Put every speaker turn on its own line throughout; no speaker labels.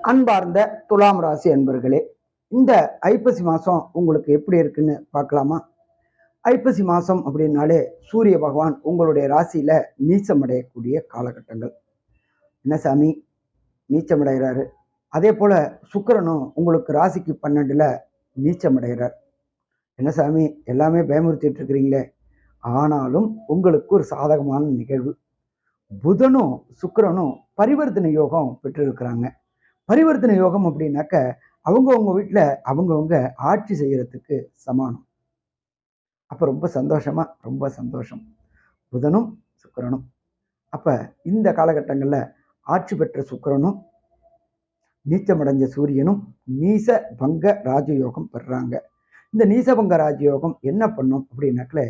அன்பார்ந்த துலாம் ராசி அன்பர்களே இந்த ஐப்பசி மாதம் உங்களுக்கு எப்படி இருக்குன்னு பார்க்கலாமா? ஐப்பசி மாதம் அப்படின்னாலே சூரிய பகவான் உங்களுடைய ராசியில் நீச்சமடையக்கூடிய காலகட்டங்கள். என்ன சாமி? நீச்சமடைகிறாரு. அதே போல் சுக்கரனும் உங்களுக்கு ராசிக்கு பன்னெண்டில் நீச்சமடைகிறார். என்ன சாமி? எல்லாமே பயமுறுத்திட்டு இருக்கிறீங்களே. ஆனாலும் உங்களுக்கு ஒரு சாதகமான நிகழ்வு. புதனும் சுக்கிரனும் பரிவர்த்தனை யோகம் பெற்றிருக்கிறாங்க. பரிவர்த்தனை யோகம் அப்படின்னாக்க அவங்கவுங்க வீட்டில் அவங்கவுங்க ஆட்சி செய்கிறதுக்கு சமானம். அப்போ ரொம்ப சந்தோஷமா ரொம்ப சந்தோஷம். புதனும் சுக்கரனும். அப்போ இந்த காலகட்டங்களில் ஆட்சி பெற்ற சுக்கரனும் நீச்சமடைஞ்ச சூரியனும் நீச பங்க ராஜயோகம் பெறுறாங்க இந்த நீசபங்க ராஜயோகம் என்ன பண்ணும் அப்படின்னாக்கல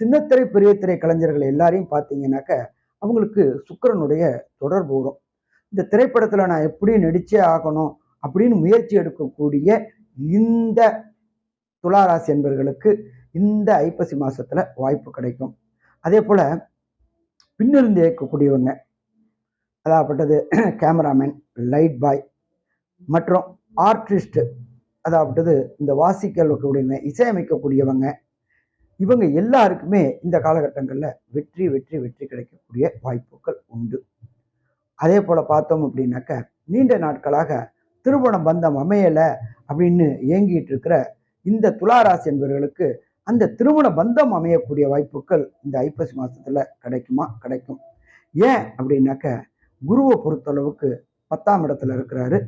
சின்னத்திரை பெரியத்திரை கலைஞர்கள் எல்லாரையும் பார்த்தீங்கன்னாக்க அவங்களுக்கு சுக்கரனுடைய தொடர்பு வரும். இந்த திரைப்படத்தில் நான் எப்படி நடிச்சே ஆகணும் அப்படின்னு முயற்சி எடுக்கக்கூடிய இந்த துளாராசி என்பவர்களுக்கு இந்த ஐப்பசி மாதத்தில் வாய்ப்பு கிடைக்கும். அதே போல் பின்னிருந்து இயக்கக்கூடியவங்க அதாகப்பட்டது கேமராமேன் லைட் பாய் மற்றும் ஆர்டிஸ்ட்டு அதாகப்பட்டது இந்த வாசிக்கக்கூடியவங்க இசையமைக்கக்கூடியவங்க இவங்க எல்லாருக்குமே இந்த காலகட்டங்களில் வெற்றி வெற்றி வெற்றி கிடைக்கக்கூடிய வாய்ப்புகள் உண்டு. அதே போல் பார்த்தோம் அப்படின்னாக்க நீண்ட நாட்களாக திருமண பந்தம் அமையலை அப்படின்னு ஏங்கிட்டு இருக்கிற இந்த துளாராசி என்பவர்களுக்கு அந்த திருமண பந்தம் அமையக்கூடிய வாய்ப்புகள் இந்த ஐப்பசி மாதத்தில் கிடைக்குமா? கிடைக்கும். ஏன் அப்படின்னாக்க குருவை பொறுத்தளவுக்கு பத்தாம் இடத்துல இருக்கிறாரு.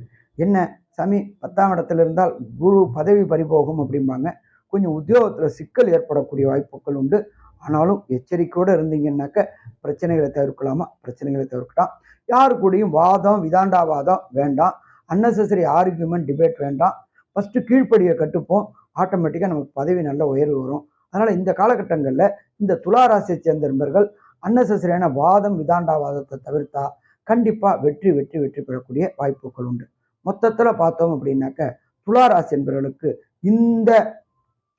என்ன சாமி? பத்தாம் இடத்துல இருந்தால் குரு பதவி பறிபோகும் அப்படிம்பாங்க. கொஞ்சம் உத்தியோகத்தில் சிக்கல் ஏற்படக்கூடிய வாய்ப்புகள் உண்டு. ஆனாலும் எச்சரிக்கையோடு இருந்தீங்கன்னாக்க பிரச்சனைகளை தவிர்க்கலாமா? பிரச்சனைகளை தவிர்க்கலாம் யாரு கூடயும் வாதம் விதாண்டாவாதம் வேண்டாம். அன்னெசரி ஆர்கியூமெண்ட் டிபேட் வேண்டாம். ஃபஸ்ட்டு கீழ்ப்படியை கட்டுப்போம். ஆட்டோமேட்டிக்காக நமக்கு பதவி நல்ல உயர்வு வரும். அதனால் இந்த காலகட்டங்களில் இந்த துளாராசியை சேர்ந்த நண்பர்கள் அன்னெசரியான வாதம் விதாண்டாவாதத்தை தவிர்த்தா கண்டிப்பாக வெற்றி வெற்றி வெற்றி பெறக்கூடிய வாய்ப்புகள் உண்டு. மொத்தத்தில் பார்த்தோம் அப்படின்னாக்க துளாராசி என்பவர்களுக்கு இந்த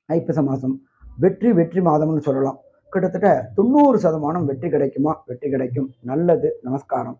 ஐப்பச மாதம் வெற்றி வெற்றி மாதம்னு சொல்லலாம். கிட்டத்தட்ட தொண்ணூறு சதமானம் வெற்றி கிடைக்குமா? வெற்றி கிடைக்கும். நல்லது. நமஸ்காரம்.